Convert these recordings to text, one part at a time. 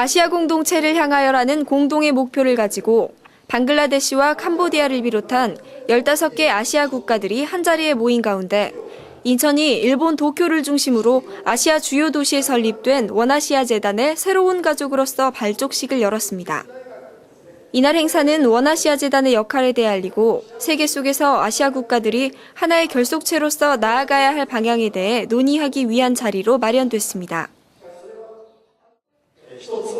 아시아 공동체를 향하여라는 공동의 목표를 가지고 방글라데시와 캄보디아를 비롯한 15개 아시아 국가들이 한자리에 모인 가운데 인천이 일본 도쿄를 중심으로 아시아 주요 도시에 설립된 원아시아 재단의 새로운 가족으로서 발족식을 열었습니다. 이날 행사는 원아시아 재단의 역할에 대해 알리고 세계 속에서 아시아 국가들이 하나의 결속체로서 나아가야 할 방향에 대해 논의하기 위한 자리로 마련됐습니다. 一つ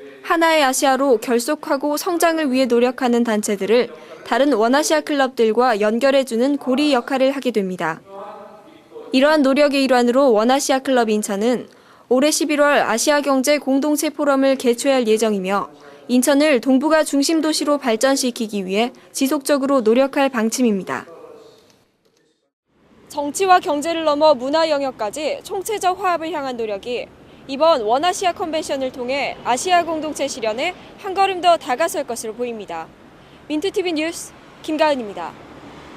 하나의 아시아로 결속하고 성장을 위해 노력하는 단체들을 다른 원아시아 클럽들과 연결해주는 고리 역할을 하게 됩니다. 이러한 노력의 일환으로 원아시아 클럽 인천은 올해 11월 아시아 경제 공동체 포럼을 개최할 예정이며 인천을 동북아 중심 도시로 발전시키기 위해 지속적으로 노력할 방침입니다. 정치와 경제를 넘어 문화 영역까지 총체적 화합을 향한 노력이 이번 원아시아 컨벤션을 통해 아시아 공동체 실현에 한 걸음 더 다가설 것으로 보입니다. 민트TV 뉴스 김가은입니다.